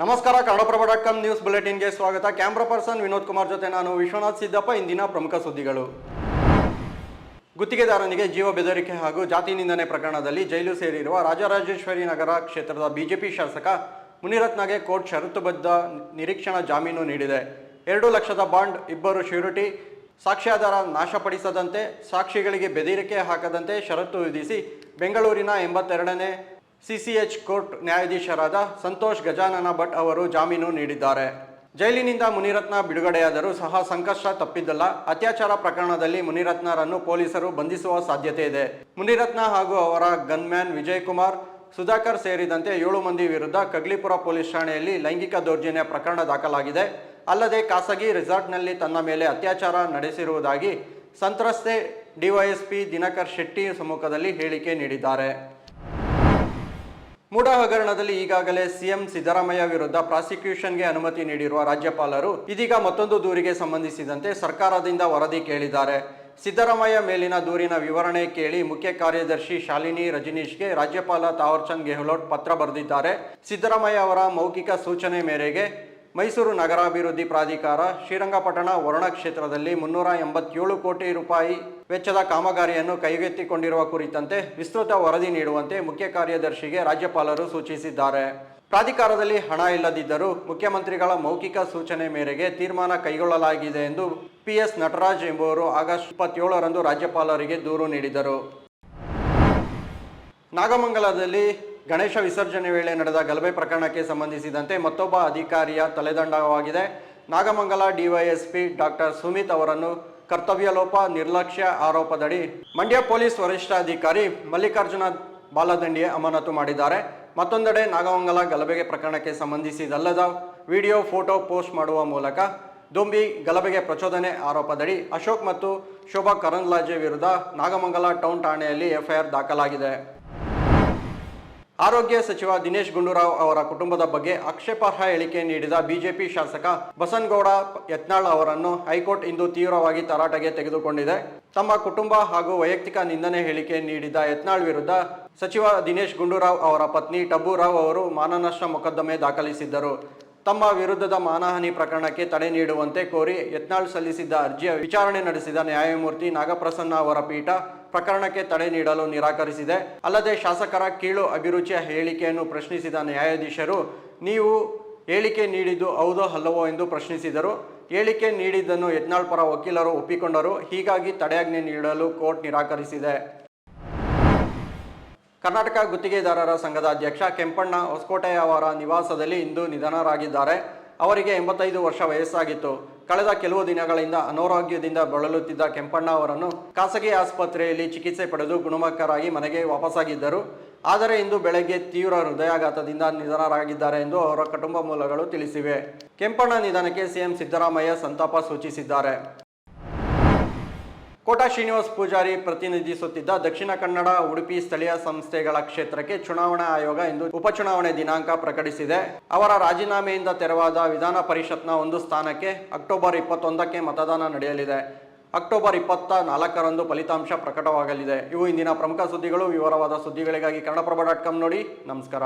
ನಮಸ್ಕಾರ Kannadaprabha dot com news ಬುಲೆಟಿನ್ಗೆ ಸ್ವಾಗತ. ಕ್ಯಾಮ್ರಾ ಪರ್ಸನ್ ವಿನೋದ್ ಕುಮಾರ್ ಜೊತೆ ನಾನು ವಿಶ್ವನಾಥ್ ಸಿದ್ದಪ್ಪ, ಇಂದಿನ ಪ್ರಮುಖ ಸುದ್ದಿಗಳು. ಗುತ್ತಿಗೆದಾರನಿಗೆ ಜೀವ ಬೆದರಿಕೆ ಹಾಗೂ ಜಾತಿ ನಿಂದನೆ ಪ್ರಕರಣದಲ್ಲಿ ಜೈಲು ಸೇರಿರುವ ರಾಜರಾಜೇಶ್ವರಿ ನಗರ ಕ್ಷೇತ್ರದ ಬಿಜೆಪಿ ಶಾಸಕ ಮುನಿರತ್ನಗೆ ಕೋರ್ಟ್ ಷರತ್ತುಬದ್ಧ ನಿರೀಕ್ಷಣಾ ಜಾಮೀನು ನೀಡಿದೆ. ಎರಡು ಲಕ್ಷದ ಬಾಂಡ್, ಇಬ್ಬರು ಶ್ಯೂರಿಟಿ, ಸಾಕ್ಷ್ಯಾಧಾರ ನಾಶಪಡಿಸದಂತೆ, ಸಾಕ್ಷಿಗಳಿಗೆ ಬೆದರಿಕೆ ಹಾಕದಂತೆ ಷರತ್ತು ವಿಧಿಸಿ ಬೆಂಗಳೂರಿನ ಎಂಬತ್ತೆರಡನೇ ಸಿಸಿಎಚ್ ಕೋರ್ಟ್ ನ್ಯಾಯಾಧೀಶರಾದ ಸಂತೋಷ್ ಗಜಾನನ ಭಟ್ ಅವರು ಜಾಮೀನು ನೀಡಿದ್ದಾರೆ. ಜೈಲಿನಿಂದ ಮುನಿರತ್ನ ಬಿಡುಗಡೆಯಾದರೂ ಸಹ ಸಂಕಷ್ಟ ತಪ್ಪಿದ್ದಲ್ಲ. ಅತ್ಯಾಚಾರ ಪ್ರಕರಣದಲ್ಲಿ ಮುನಿರತ್ನರನ್ನು ಪೊಲೀಸರು ಬಂಧಿಸುವ ಸಾಧ್ಯತೆ ಇದೆ. ಮುನಿರತ್ನ ಹಾಗೂ ಅವರ ಗನ್ಮ್ಯಾನ್ ವಿಜಯ್ ಕುಮಾರ್ ಸುಧಾಕರ್ ಸೇರಿದಂತೆ ಏಳು ಮಂದಿ ವಿರುದ್ಧ ಕಗ್ಲಿಪುರ ಪೊಲೀಸ್ ಠಾಣೆಯಲ್ಲಿ ಲೈಂಗಿಕ ದೌರ್ಜನ್ಯ ಪ್ರಕರಣ ದಾಖಲಾಗಿದೆ. ಅಲ್ಲದೆ ಖಾಸಗಿ ರೆಸಾರ್ಟ್ನಲ್ಲಿ ತನ್ನ ಮೇಲೆ ಅತ್ಯಾಚಾರ ನಡೆಸಿರುವುದಾಗಿ ಸಂತ್ರಸ್ತೆ ಡಿವೈಎಸ್ಪಿ ದಿನಕರ್ ಶೆಟ್ಟಿ ಸಮ್ಮುಖದಲ್ಲಿ ಹೇಳಿಕೆ ನೀಡಿದ್ದಾರೆ. ಮೂಡ ಹಗರಣದಲ್ಲಿ ಈಗಾಗಲೇ ಸಿಎಂ ಸಿದ್ದರಾಮಯ್ಯ ವಿರುದ್ಧ ಪ್ರಾಸಿಕ್ಯೂಷನ್ಗೆ ಅನುಮತಿ ನೀಡಿರುವ ರಾಜ್ಯಪಾಲರು ಇದೀಗ ಮತ್ತೊಂದು ದೂರಿಗೆ ಸಂಬಂಧಿಸಿದಂತೆ ಸರ್ಕಾರದಿಂದ ವರದಿ ಕೇಳಿದ್ದಾರೆ. ಸಿದ್ದರಾಮಯ್ಯ ಮೇಲಿನ ದೂರಿನ ವಿವರಣೆ ಕೇಳಿ ಮುಖ್ಯ ಕಾರ್ಯದರ್ಶಿ ಶಾಲಿನಿ ರಜನೀಶ್ಗೆ ರಾಜ್ಯಪಾಲ ತಾವರ್ಚಂದ್ ಗೆಹ್ಲೋಟ್ ಪತ್ರ ಬರೆದಿದ್ದಾರೆ. ಸಿದ್ದರಾಮಯ್ಯ ಅವರ ಮೌಖಿಕ ಸೂಚನೆ ಮೇರೆಗೆ ಮೈಸೂರು ನಗರಾಭಿವೃದ್ಧಿ ಪ್ರಾಧಿಕಾರ ಶ್ರೀರಂಗಪಟ್ಟಣ ವರುಣ ಕ್ಷೇತ್ರದಲ್ಲಿ ಮುನ್ನೂರ ಎಂಬತ್ತೇಳು ಕೋಟಿ ರೂಪಾಯಿ ವೆಚ್ಚದ ಕಾಮಗಾರಿಯನ್ನು ಕೈಗೆತ್ತಿಕೊಂಡಿರುವ ಕುರಿತಂತೆ ವಿಸ್ತೃತ ವರದಿ ನೀಡುವಂತೆ ಮುಖ್ಯ ಕಾರ್ಯದರ್ಶಿಗೆ ರಾಜ್ಯಪಾಲರು ಸೂಚಿಸಿದ್ದಾರೆ. ಪ್ರಾಧಿಕಾರದಲ್ಲಿ ಹಣ ಇಲ್ಲದಿದ್ದರೂ ಮುಖ್ಯಮಂತ್ರಿಗಳ ಮೌಖಿಕ ಸೂಚನೆ ಮೇರೆಗೆ ತೀರ್ಮಾನ ಕೈಗೊಳ್ಳಲಾಗಿದೆ ಎಂದು ಪಿಎಸ್ ನಟರಾಜ್ ಎಂಬುವರು ಆಗಸ್ಟ್ ಇಪ್ಪತ್ತೇಳರಂದು ರಾಜ್ಯಪಾಲರಿಗೆ ದೂರು ನೀಡಿದರು. ನಾಗಮಂಗಲದಲ್ಲಿ ಗಣೇಶ ವಿಸರ್ಜನೆ ವೇಳೆ ನಡೆದ ಗಲಭೆ ಪ್ರಕರಣಕ್ಕೆ ಸಂಬಂಧಿಸಿದಂತೆ ಮತ್ತೊಬ್ಬ ಅಧಿಕಾರಿಯ ತಲೆದಂಡವಾಗಿದೆ. ನಾಗಮಂಗಲ ಡಿವೈಎಸ್ಪಿ ಡಾಕ್ಟರ್ ಸುಮಿತ್ ಅವರನ್ನು ಕರ್ತವ್ಯ ಲೋಪ, ನಿರ್ಲಕ್ಷ್ಯ ಆರೋಪದಡಿ ಮಂಡ್ಯ ಪೊಲೀಸ್ ವರಿಷ್ಠಾಧಿಕಾರಿ ಮಲ್ಲಿಕಾರ್ಜುನ ಬಾಲದಂಡಿಯ ಅಮಾನತು ಮಾಡಿದ್ದಾರೆ. ಮತ್ತೊಂದೆಡೆ ನಾಗಮಂಗಲ ಗಲಭೆಗೆ ಪ್ರಕರಣಕ್ಕೆ ಸಂಬಂಧಿಸಿದಲ್ಲದ ವಿಡಿಯೋ, ಫೋಟೋ ಪೋಸ್ಟ್ ಮಾಡುವ ಮೂಲಕ ದೊಂಬಿ ಗಲಭೆಗೆ ಪ್ರಚೋದನೆ ಆರೋಪದಡಿ ಅಶೋಕ್ ಮತ್ತು ಶೋಭಾ ಕರಂದ್ಲಾಜೆ ವಿರುದ್ಧ ನಾಗಮಂಗಲ ಟೌನ್ ಠಾಣೆಯಲ್ಲಿ ಎಫ್ಐಆರ್ ದಾಖಲಾಗಿದೆ. ಆರೋಗ್ಯ ಸಚಿವ ದಿನೇಶ್ ಗುಂಡೂರಾವ್ ಅವರ ಕುಟುಂಬದ ಬಗ್ಗೆ ಆಕ್ಷೇಪಾರ್ಹ ಹೇಳಿಕೆ ನೀಡಿದ ಬಿಜೆಪಿ ಶಾಸಕ ಬಸನಗೌಡ ಯತ್ನಾಳ್ ಅವರನ್ನು ಹೈಕೋರ್ಟ್ ಇಂದು ತೀವ್ರವಾಗಿ ತರಾಟೆಗೆ ತೆಗೆದುಕೊಂಡಿದೆ. ತಮ್ಮ ಕುಟುಂಬ ಹಾಗೂ ವೈಯಕ್ತಿಕ ನಿಂದನೆ ಹೇಳಿಕೆ ನೀಡಿದ ಯತ್ನಾಳ್ ವಿರುದ್ಧ ಸಚಿವ ದಿನೇಶ್ ಗುಂಡೂರಾವ್ ಅವರ ಪತ್ನಿ ಟಬ್ಬುರಾವ್ ಅವರು ಮಾನನಷ್ಟ ಮೊಕದ್ದಮೆ ದಾಖಲಿಸಿದ್ದರು. ತಮ್ಮ ವಿರುದ್ಧದ ಮಾನಹಾನಿ ಪ್ರಕರಣಕ್ಕೆ ತಡೆ ನೀಡುವಂತೆ ಕೋರಿ ಯತ್ನಾಳ್ ಸಲ್ಲಿಸಿದ್ದ ಅರ್ಜಿಯ ವಿಚಾರಣೆ ನಡೆಸಿದ ನ್ಯಾಯಮೂರ್ತಿ ನಾಗಪ್ರಸನ್ನ ಅವರ ಪೀಠ ಪ್ರಕರಣಕ್ಕೆ ತಡೆ ನೀಡಲು ನಿರಾಕರಿಸಿದೆ. ಅಲ್ಲದೆ ಶಾಸಕರ ಕೀಳು ಅಭಿರುಚಿಯ ಹೇಳಿಕೆಯನ್ನು ಪ್ರಶ್ನಿಸಿದ ನ್ಯಾಯಾಧೀಶರು, ನೀವು ಹೇಳಿಕೆ ನೀಡಿದ್ದು ಹೌದೋ ಅಲ್ಲವೋ ಎಂದು ಪ್ರಶ್ನಿಸಿದರು. ಹೇಳಿಕೆ ನೀಡಿದ್ದನ್ನು ಯತ್ನಾಳ್ ಪರ ವಕೀಲರು ಒಪ್ಪಿಕೊಂಡರು. ಹೀಗಾಗಿ ತಡೆಯಾಜ್ಞೆ ನೀಡಲು ಕೋರ್ಟ್ ನಿರಾಕರಿಸಿದೆ. ಕರ್ನಾಟಕ ಗುತ್ತಿಗೆದಾರರ ಸಂಘದ ಅಧ್ಯಕ್ಷ ಕೆಂಪಣ್ಣ ಹೊಸಕೋಟೆ ಅವರ ನಿವಾಸದಲ್ಲಿ ಇಂದು ನಿಧನರಾಗಿದ್ದಾರೆ. ಅವರಿಗೆ ಎಂಬತ್ತೈದು ವರ್ಷ ವಯಸ್ಸಾಗಿತ್ತು. ಕಳೆದ ಕೆಲವು ದಿನಗಳಿಂದ ಅನಾರೋಗ್ಯದಿಂದ ಬಳಲುತ್ತಿದ್ದ ಕೆಂಪಣ್ಣ ಅವರನ್ನು ಖಾಸಗಿ ಆಸ್ಪತ್ರೆಯಲ್ಲಿ ಚಿಕಿತ್ಸೆ ಪಡೆದು ಗುಣಮುಖರಾಗಿ ಮನೆಗೆ ವಾಪಸ್ಸಾಗಿದ್ದರು ಆದರೆ ಇಂದು ಬೆಳಗ್ಗೆ ತೀವ್ರ ಹೃದಯಾಘಾತದಿಂದ ನಿಧನರಾಗಿದ್ದಾರೆ ಎಂದು ಅವರ ಕುಟುಂಬ ಮೂಲಗಳು ತಿಳಿಸಿವೆ. ಕೆಂಪಣ್ಣ ನಿಧನಕ್ಕೆ ಸಿಎಂ ಸಿದ್ದರಾಮಯ್ಯ ಸಂತಾಪ ಸೂಚಿಸಿದ್ದಾರೆ. ಕೋಟಾ ಶ್ರೀನಿವಾಸ್ ಪೂಜಾರಿ ಪ್ರತಿನಿಧಿಸುತ್ತಿದ್ದ ದಕ್ಷಿಣ ಕನ್ನಡ ಉಡುಪಿ ಸ್ಥಳೀಯ ಸಂಸ್ಥೆಗಳ ಕ್ಷೇತ್ರಕ್ಕೆ ಚುನಾವಣಾ ಆಯೋಗ ಇಂದು ಉಪಚುನಾವಣೆ ದಿನಾಂಕ ಪ್ರಕಟಿಸಿದೆ. ಅವರ ರಾಜೀನಾಮೆಯಿಂದ ತೆರವಾದ ವಿಧಾನ ಪರಿಷತ್ನ ಒಂದು ಸ್ಥಾನಕ್ಕೆ ಅಕ್ಟೋಬರ್ ಇಪ್ಪತ್ತೊಂದಕ್ಕೆ ಮತದಾನ ನಡೆಯಲಿದೆ. ಅಕ್ಟೋಬರ್ ಇಪ್ಪತ್ತ ನಾಲ್ಕರಂದು ಫಲಿತಾಂಶ ಪ್ರಕಟವಾಗಲಿದೆ. ಇವು ಇಂದಿನ ಪ್ರಮುಖ ಸುದ್ದಿಗಳು. ವಿವರವಾದ ಸುದ್ದಿಗಳಿಗಾಗಿ ಕನ್ನಡಪ್ರಭ ಡಾಟ್ ಕಾಮ್ ನೋಡಿ. ನಮಸ್ಕಾರ.